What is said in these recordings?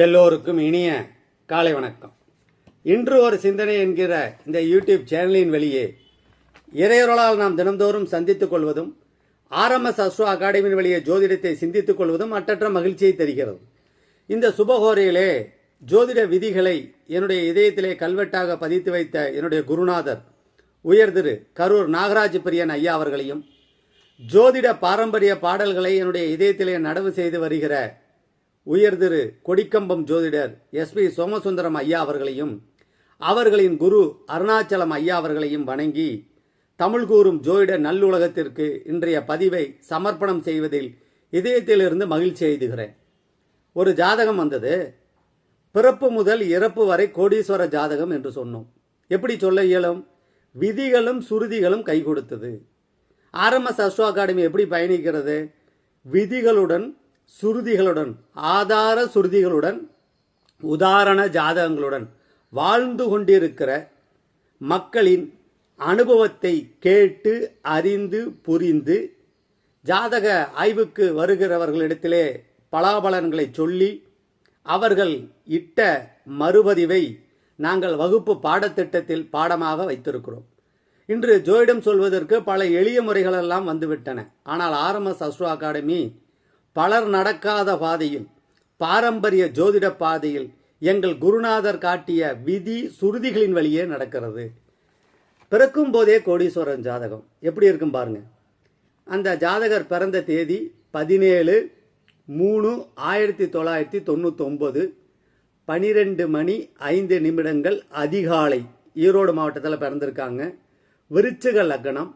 எல்லோருக்கும் இனிய காலை வணக்கம். இன்று ஒரு சிந்தனை என்கிற இந்த யூடியூப் சேனலின் வெளியே இறையொருளால் நாம் தினந்தோறும் சந்தித்துக் கொள்வதும் ஆர்எம்எஸ் அஸ்ரோ அகாடமியின் வழியே ஜோதிடத்தை சிந்தித்துக் கொள்வதும் அட்டற்ற மகிழ்ச்சியை தருகிறது. இந்த சுபகோரையிலே ஜோதிட விதிகளை என்னுடைய இதயத்திலே கல்வெட்டாக பதித்து வைத்த என்னுடைய குருநாதர் உயர் திரு கரூர் நாகராஜ பிரியன் ஐயா அவர்களையும் ஜோதிட பாரம்பரிய பாடல்களை என்னுடைய இதயத்திலே நடவு செய்து வருகிற உயர் திரு கொடிக்கம்பம் ஜோதிடர் எஸ் பி சோமசுந்தரம் ஐயா அவர்களையும் அவர்களின் குரு அருணாச்சலம் ஐயா அவர்களையும் வணங்கி தமிழ் கூறும் ஜோதிட நல்லுலகத்திற்கு இன்றைய பதிவை சமர்ப்பணம் செய்வதில் இதயத்திலிருந்து மகிழ்ச்சி எய்துகிறேன் ஒரு ஜாதகம் வந்தது. பிறப்பு முதல் இறப்பு வரை கோடீஸ்வர ஜாதகம் என்று சொன்னோம். எப்படி சொல்ல இயலும்? விதிகளும் சுருதிகளும் கை கொடுத்தது. ஆர்எம்எஸ் அஸ்ட்ரோ அகாடமி எப்படி பயணிக்கிறது? விதிகளுடன் சுருதிகளுடன் ஆதார சுருதிகளுடன் உதாரண ஜாதகங்களுடன் வாழ்ந்து கொண்டிருக்கிற மக்களின் அனுபவத்தை கேட்டு அறிந்து புரிந்து ஜாதக ஆய்வுக்கு வருகிறவர்களிடத்திலே பலாபலன்களை சொல்லி அவர்கள் இட்ட மறுபதிவை நாங்கள் வகுப்பு பாடத்திட்டத்தில் பாடமாக வைத்திருக்கிறோம். இன்று ஜோயிடம் சொல்வதற்கு பல எளிய முறைகளெல்லாம் வந்துவிட்டன. ஆனால் ஆர்எம்எஸ் அஸ்ட்ரோ அகாடமி பலர் நடக்காத பாதையில் பாரம்பரிய ஜோதிட பாதையில் எங்கள் குருநாதர் காட்டிய விதி சுருதிகளின் வழியே நடக்கிறது. பிறக்கும் போதே கோடீஸ்வரன் ஜாதகம். எப்படி இருக்கும் பாருங்க. அந்த ஜாதகர் பிறந்த தேதி பதினேழு மூணு ஆயிரத்தி தொள்ளாயிரத்தி தொண்ணூத்தொம்பது பனிரெண்டு மணி ஐந்து நிமிடங்கள் அதிகாலை ஈரோடு மாவட்டத்தில் பிறந்திருக்காங்க. விருச்சிக லக்னம்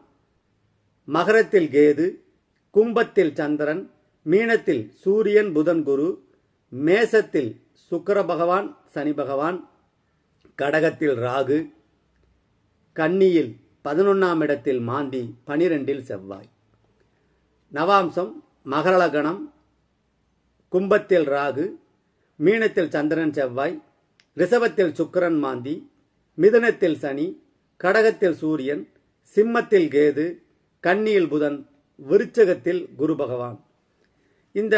மகரத்தில் கேது கும்பத்தில் சந்திரன் மீனத்தில் சூரியன் புதன் குரு. மேசத்தில் சுக்கர பகவான் சனி பகவான். கடகத்தில் ராகு. கன்னியில் பதினொன்னாம் இடத்தில் மாந்தி பனிரெண்டில் செவ்வாய். நவாம்சம் மகரலகணம் கும்பத்தில் ராகு. மீனத்தில் சந்திரன் செவ்வாய். ரிஷபத்தில் சுக்கிரன் மாந்தி. மிதுனத்தில் சனி. கடகத்தில் சூரியன். சிம்மத்தில் கேது. கன்னியில் புதன். விருச்சகத்தில் குரு பகவான். இந்த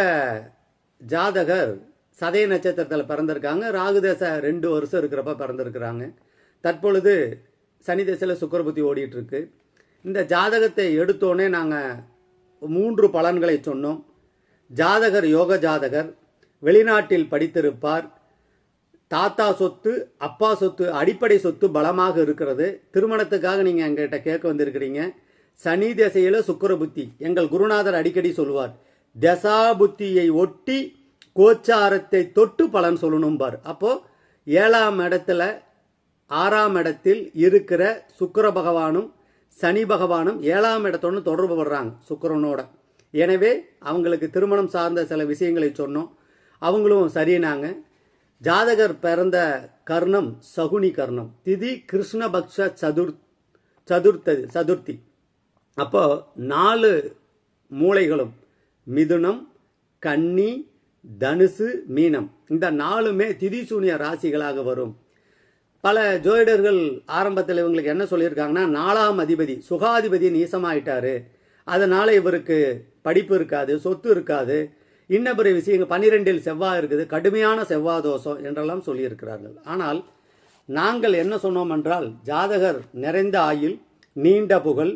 ஜாதகர் சதய நட்சத்திரத்தில் பிறந்திருக்காங்க. ராகு தேச ரெண்டு வருஷம் இருக்கிறப்ப பிறந்திருக்கிறாங்க. தற்பொழுது சனி தேசத்தில் சுக்கரபுத்தி ஓடிட்டு இருக்கு இந்த ஜாதகத்தை எடுத்தோடனே நாங்கள் மூன்று பலன்களை சொன்னோம். ஜாதகர் யோக ஜாதகர் வெளிநாட்டில் படித்திருப்பார். தாத்தா சொத்து அப்பா சொத்து அடிப்படை சொத்து பலமாக இருக்கிறது. திருமணத்துக்காக நீங்கள் எங்கிட்ட கேட்க வந்திருக்கிறீங்க. சனி திசையில் சுக்கரபுத்தி எங்கள் குருநாதர் அடிக்கடி சொல்லுவார் தசா புத்தியை ஒட்டி கோச்சாரத்தை தொட்டு பலன் சொல்லணும் பார் அப்போ ஏழாம் இடத்துல ஆறாம் இடத்தில் இருக்கிற சுக்கர பகவானும் சனி பகவானும் ஏழாம் இடத்தோடு தொடர்பு படுறாங்க சுக்கிரனோட. எனவே அவங்களுக்கு திருமணம் சார்ந்த சில விஷயங்களை சொன்னோம். அவங்களும் சரினாங்க ஜாதகர் பிறந்த கர்ணம் சகுனி கர்ணம். திதி கிருஷ்ணபக்ஷ சதுர் சதுர்த்தது சதுர்த்தி. அப்போ நாலு மூளைகளும் மிதுனம் கன்னி தனுசு மீனம். இந்த நாலுமே திதிசூனிய ராசிகளாக வரும். பல ஜோதிடர்கள் ஆரம்பத்தில் இவங்களுக்கு என்ன சொல்லியிருக்காங்கன்னா நாலாம் அதிபதி சுகாதிபதி நீசமாயிட்டாரு. அதனால இவருக்கு படிப்பு இருக்காது சொத்து இருக்காது. இன்ன பிற விஷயங்கள் பன்னிரெண்டில் செவ்வாய் இருக்குது கடுமையான செவ்வாய் தோஷம் என்றெல்லாம் சொல்லியிருக்கிறார்கள். ஆனால் நாங்கள் என்ன சொன்னோம் என்றால் ஜாதகர் நிறைந்த ஆயில் நீண்ட புகழ்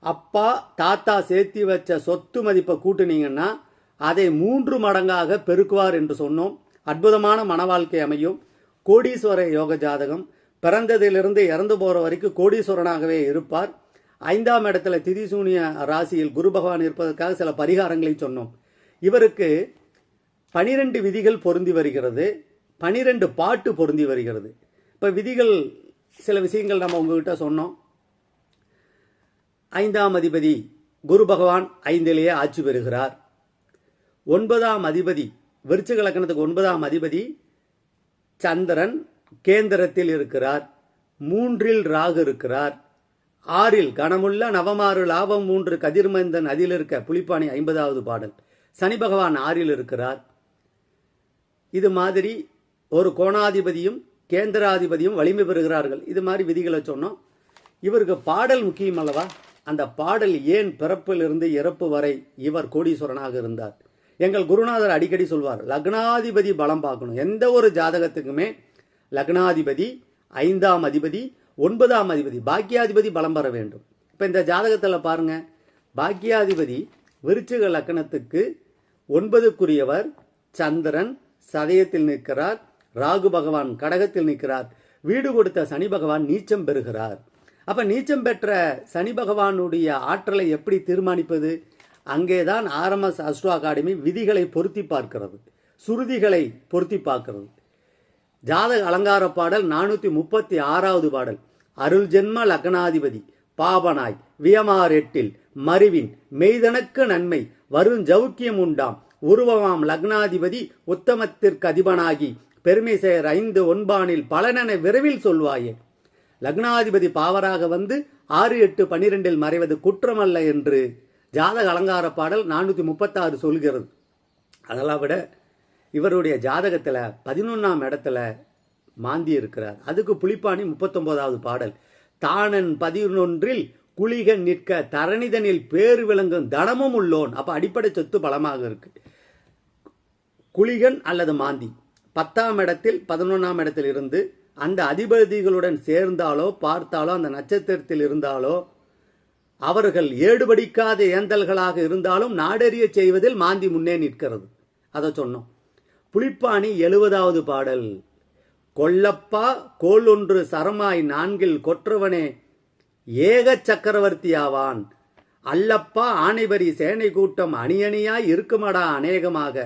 அப்பா தாத்தா சேர்த்தி வச்ச சொத்து மதிப்பை கூட்டுனீங்கன்னா அதை மூன்று மடங்காக பெருக்குவார் என்று சொன்னோம். அற்புதமான மன வாழ்க்கை அமையும். கோடீஸ்வர யோக ஜாதகம். பிறந்ததிலிருந்து இறந்து போகிற வரைக்கும் கோடீஸ்வரனாகவே இருப்பார். ஐந்தாம் இடத்துல திதிசூனிய ராசியில் குரு பகவான் இருப்பதற்காக சில பரிகாரங்களை சொன்னோம். இவருக்கு பனிரெண்டு விதிகள் பொருந்தி வருகிறது. பனிரெண்டு பாட்டு பொருந்தி வருகிறது. இப்போ விதிகள் சில விஷயங்கள் நம்ம உங்ககிட்ட சொன்னோம். ஐந்தாம் அதிபதி குரு பகவான் ஐந்திலேயே ஆட்சி பெறுகிறார். ஒன்பதாம் அதிபதி விருச்சிக லக்கணத்துக்கு ஒன்பதாம் அதிபதி சந்திரன் கேந்திரத்தில் இருக்கிறார். மூன்றில் ராகு இருக்கிறார். ஆறில் கனமுள்ள நவமாறு லாபம் மூன்று கதிர்மந்தன் அதில் இருக்க புலிப்பாணி ஐம்பதாவது பாடல். சனி பகவான் ஆறில் இருக்கிறார். இது மாதிரி ஒரு கோணாதிபதியும் கேந்திராதிபதியும் வலிமை பெறுகிறார்கள். இது மாதிரி விதிகளை சொன்னோம். இவருக்கு பாடல் முக்கியம் அல்லவா? அந்த பாடல் ஏன் பிறப்பிலிருந்து இறப்பு வரை இவர் கோடீஸ்வரனாக இருந்தார்? எங்கள் குருநாதர் அடிக்கடி சொல்வார் லக்னாதிபதி பலம் பார்க்கணும். எந்த ஒரு ஜாதகத்துக்குமே லக்னாதிபதி ஐந்தாம் அதிபதி ஒன்பதாம் அதிபதி பாக்கியாதிபதி பலம் பெற வேண்டும். இப்போ இந்த ஜாதகத்தில் பாருங்க பாக்கியாதிபதி விருச்சிக லக்னத்துக்கு ஒன்பதுக்குரியவர் சந்திரன் சதயத்தில் நிற்கிறார் ராகு பகவான் கடகத்தில் நிற்கிறார். வீடு கொடுத்த சனி பகவான் நீச்சம் பெறுகிறார். அப்ப நீச்சம் பெற்ற சனி பகவானுடைய ஆற்றலை எப்படி தீர்மானிப்பது? அங்கேதான் ஆர்எம்எஸ் அஸ்ட்ரோ அகாடமி விதிகளை பொருத்தி பார்க்கிறது. சுருதிகளை பொருத்தி பார்க்கிறது. ஜாதக அலங்கார பாடல் நானூத்தி முப்பத்தி ஆறாவது பாடல். அருள் ஜென்ம லக்னாதிபதி பாபனாய் வியமாரெட்டில் மருவின் மெய்தனக்கு நன்மை வரும் ஜவுக்கியம் உண்டாம் உருவமாம் லக்னாதிபதி உத்தமத்திற்கு அதிபனாகி பெருமை செயர் ஐந்து ஒன்பானில் பலனென விரைவில் சொல்வாயே. லக்னாதிபதி பாவராக வந்து ஆறு எட்டு பனிரெண்டில் மறைவது குற்றமல்ல என்று ஜாதக அலங்கார பாடல் நானூற்றி முப்பத்தாறு சொல்கிறது. அதெல்லாம் விட இவருடைய ஜாதகத்தில் பதினொன்றாம் இடத்துல மாந்தி இருக்கிறார். அதுக்கு புளிப்பாணி முப்பத்தொன்பதாவது பாடல். தானன் பதினொன்றில் குளிகன் நிற்க தரணிதனில் பேர் விளங்கும் தனமும் உள்ளோன். அப்போ அடிப்படை சொத்து பலமாக இருக்கு. குளிகன் அல்லது மாந்தி. பத்தாம் இடத்தில் பதினொன்றாம் இடத்தில் இருந்து அந்த அதிபதிகளுடன் சேர்ந்தாலோ பார்த்தாலோ அந்த நட்சத்திரத்தில் இருந்தாலோ அவர்கள் ஏடுபடிக்காத ஏந்தல்களாக இருந்தாலும் நாடறிய செய்வதில் மாந்தி முன்னே நிற்கிறது. அதை சொன்னோம். புலிப்பாணி எழுபதாவது பாடல். கொல்லப்பா கோல் ஒன்று சரமாய் நான்கில் கொற்றவனே ஏக சக்கரவர்த்தியாவான் அல்லப்பா ஆணைபரி சேனை கூட்டம் அணியணியாய் இருக்குமடா அநேகமாக.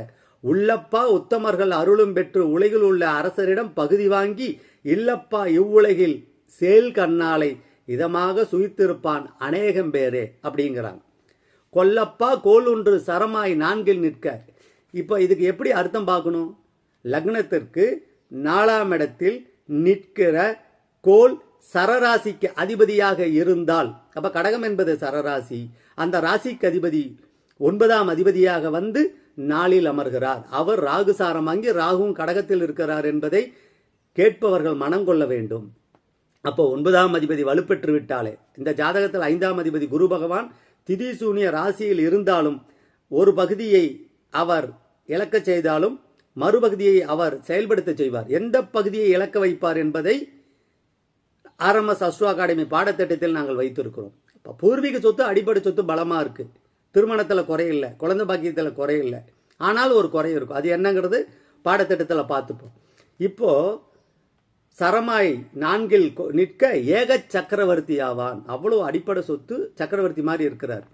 உள்ளப்பா உத்தமர்கள் அருளும் பெற்று உலகில் உள்ள அரசரிடம் பகுதி வாங்கி இல்லப்பா இவ்வுலகில் சேல் கண்ணாலை இதமாக சுயித்திருப்பான் அநேகம் பேரே அப்படிங்கிறாங்க. கொல்லப்பா கோல் ஒன்று சரமாய் நான்கில் நிற்க இப்போ இதுக்கு எப்படி அர்த்தம் பார்க்கணும்? லக்னத்திற்கு நாலாம் இடத்தில் நிற்கிற கோல் சரராசிக்கு அதிபதியாக இருந்தால் அப்ப கடகம் என்பது சரராசி அந்த ராசிக்கு அதிபதி ஒன்பதாம் அதிபதியாக வந்து நாளில் அமர்கிறார். அவர் ராகு சாரம் வாங்கி ராகுவும் கடகத்தில் இருக்கிறார் என்பதை கேட்பவர்கள் மனம் கொள்ள வேண்டும். அப்போ ஒன்பதாம் அதிபதி வலுப்பெற்று விட்டாலே இந்த ஜாதகத்தில் ஐந்தாம் அதிபதி குரு பகவான் திதிசூனிய ராசியில் இருந்தாலும் ஒரு பகுதியை அவர் இழக்க செய்தாலும் மறுபகுதியை அவர் செயல்படுத்த செய்வார். எந்த பகுதியை இழக்க வைப்பார் என்பதை ஆர்எம்எஸ் அஸ்ட்ரோ அகாடமி பாடத்திட்டத்தில் நாங்கள் வைத்திருக்கிறோம். இப்போ பூர்வீக சொத்து அடிப்படை சொத்து பலமாக இருக்கு. திருமணத்தில் குறையில்லை குழந்தை பாக்கியத்தில் குறையில்லை. ஆனால் ஒரு குறை இருக்கும். அது என்னங்கிறது பாடத்திட்டத்தில் பார்த்துப்போம். இப்போது சரமாய் நான்கில் கொ- நிற்க ஏக சக்கரவர்த்தி ஆவான். அவ்வளவு அடிப்படை சொத்து சக்கரவர்த்தி மாதிரி இருக்கிறார்.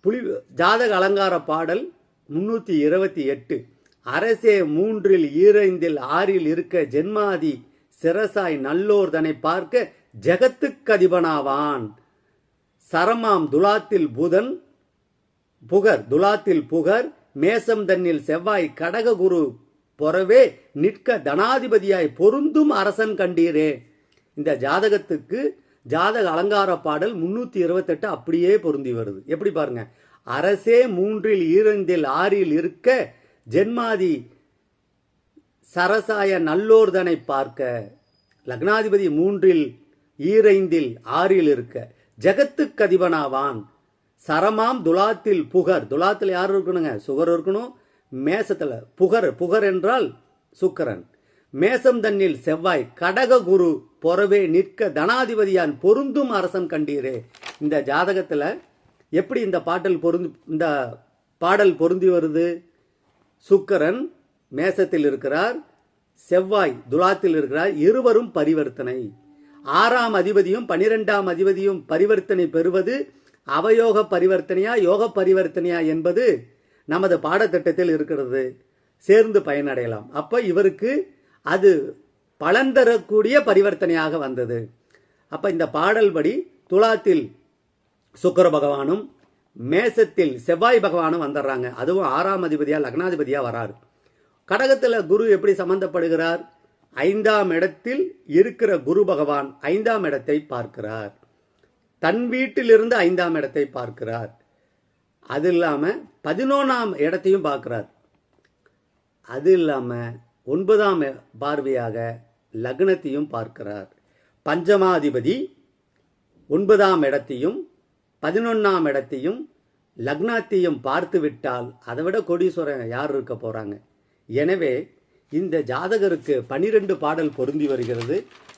புலி ஜாதக அலங்கார பாடல் முன்னூத்தி இருபத்தி எட்டு. அரசே மூன்றில் ஈரைந்தில் ஆறில் இருக்க ஜென்மாதி சிரசாய் நல்லோர் தன்னை பார்க்க ஜெகத்துக்கதிபனாவான் சரமாம் துலாத்தில் புதன் புகர் துலாத்தில் புகர் மேசம் தன்னில் செவ்வாய் கடககுரு பொறவே நிற்க தனாதிபதியாய் பொருந்தும் அரசன் கண்டீரே. இந்த ஜாதகத்துக்கு ஜாதக அலங்கார பாடல் முன்னூத்தி இருபத்தெட்டு அப்படியே பொருந்தி வருது. எப்படி பாருங்க? அரசே மூன்றில் ஈரந்தில் ஆறில் இருக்க ஜென்மாதி சரசாய நல்லோர்தனை பார்க்க. லக்னாதிபதி மூன்றில் ஈரைந்தில் ஆறில் இருக்க. ஜெகத்துக்கு அதிபனாவான் சரமாம் துலாத்தில் புகர். துலாத்தில் யார் இருக்கணுங்க? சுகர் இருக்கணும் மேசத்துல புகர் புகர் என்றால் சுக்கரன். மேசம் தன்னில் செவ்வாய் கடக குரு பொறவே நிற்க தனாதிபதியான் பொருந்தும் அரசன் கண்டீரே. இந்த ஜாதகத்துல எப்படி இந்த பாட்டல் பொருந்து இந்த பாடல் பொருந்தி வருது? சுக்கரன் மேசத்தில் இருக்கிறார் செவ்வாய் துலாத்தில் இருக்கிறார் இருவரும் பரிவர்த்தனை. ஆறாம் அதிபதியும் பனிரெண்டாம் அதிபதியும் பரிவர்த்தனை பெறுவது அவயோக பரிவர்த்தனையா யோக பரிவர்த்தனையா என்பது நமது பாடத்திட்டத்தில் இருக்கிறது சேர்ந்து பயனடையலாம். அப்போ இவருக்கு அது பலன் தரக்கூடிய பரிவர்த்தனையாக வந்தது. அப்போ இந்த பாடல் படி துலாத்தில் சுக்கர பகவானும் மேசத்தில் செவ்வாய் பகவானும் வந்துடுறாங்க. அதுவும் ஆறாம் அதிபதியாக லக்னாதிபதியாக வராரு. கடகத்தில் குரு எப்படி சம்பந்தப்படுகிறார்? ஐந்தாம் இடத்தில் இருக்கிற குரு பகவான் ஐந்தாம் இடத்தை பார்க்கிறார். தன் வீட்டிலிருந்து ஐந்தாம் இடத்தை பார்க்கிறார். அது இல்லாமல் பதினொன்றாம் இடத்தையும் பார்க்குறார். அது இல்லாமல் ஒன்பதாம் பார்வையாக லக்னத்தையும் பார்க்கிறார். பஞ்சமாதிபதி ஒன்பதாம் இடத்தையும் பதினொன்றாம் இடத்தையும் லக்னாத்தையும் பார்த்து விட்டால் அதை விட கோடீஸ்வரன் யார் இருக்க போகிறாங்க எனவே இந்த ஜாதகருக்கு பனிரெண்டு பாடல் பொருந்தி வருகிறது.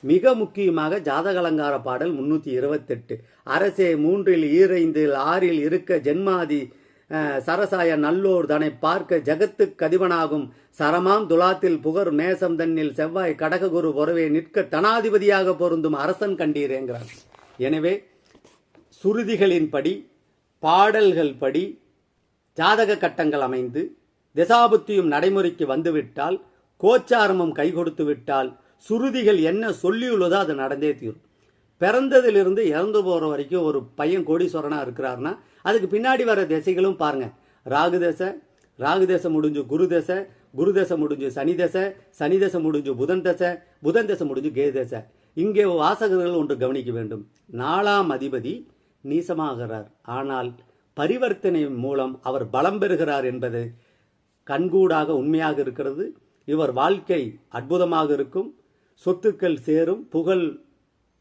மிக முக்கியமாக ஜாதக அலங்கார பாடல் முன்னூற்றி இருபத்தெட்டு. அரசே மூன்றில் ஈரைந்தில் ஆறில் இருக்க ஜென்மாதி சரசாய நல்லோர் தன்னை பார்க்க ஜகத்து கதிவனாகும் சரமாம் துலாத்தில் புகர் மேசம் தன்னில் செவ்வாய் கடககுரு பொறவே நிற்க தனாதிபதியாக பொருந்தும் அரசன் கண்டீரேங்கிறார். எனவே சுருதிகளின்படி பாடல்கள் படி ஜாதக கட்டங்கள் அமைந்து திசாபுத்தியும் நடைமுறைக்கு வந்துவிட்டால் கோச்சாரமம் கை கொடுத்து விட்டால் சுருதிகள் என்ன சொல்லியுள்ளதோ அது நடந்தே தீரும். பிறந்ததிலிருந்து இறந்து போகிற வரைக்கும் ஒரு பையன் கோடீஸ்வரனாக இருக்கிறாருன்னா அதுக்கு பின்னாடி வர திசைகளும் பாருங்கள் ராகு தசை ராகு தசை முடிஞ்சு குரு தசை குரு தசை முடிஞ்சு சனி தசை சனி தசை முடிஞ்சு புதன் தசை புதன் தசை முடிஞ்சு கே தசை. இங்கே வாசகர்கள் ஒன்று கவனிக்க வேண்டும். நாலாம் அதிபதி நீசமாகிறார். ஆனால் பரிவர்த்தனை மூலம் அவர் பலம் பெறுகிறார் என்பது கண்கூடாக உண்மையாக இருக்கிறது. இவர் வாழ்க்கை அற்புதமாக இருக்கும். சொத்துக்கள் சேரும். புகழ்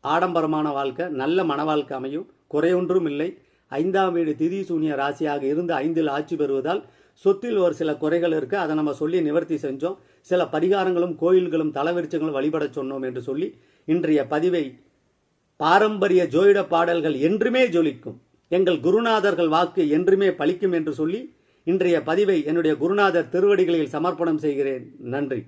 ஆடம்பரமான வாழ்க்கை. நல்ல மன வாழ்க்கை அமையும் குறையொன்றும் இல்லை. ஐந்தாம் வீடு திதி சூனிய ராசியாக இருந்து ஐந்தில் ஆட்சி பெறுவதால் சொத்தில் ஒரு சில குறைகள் இருக்கு. அதை நம்ம சொல்லி நிவர்த்தி செஞ்சோம். சில பரிகாரங்களும் கோயில்களும் தலவிருச்சங்களும் வழிபட சொன்னோம் என்று சொல்லி இன்றைய பதிவை பாரம்பரிய ஜோயிட பாடல்கள் என்றுமே ஜொலிக்கும். எங்கள் குருநாதர்கள் வாக்கு என்றுமே பலிக்கும் என்று சொல்லி இன்றைய பதிவை என்னுடைய குருநாதர் திருவடிகளில் சமர்ப்பணம் செய்கிறேன். நன்றி.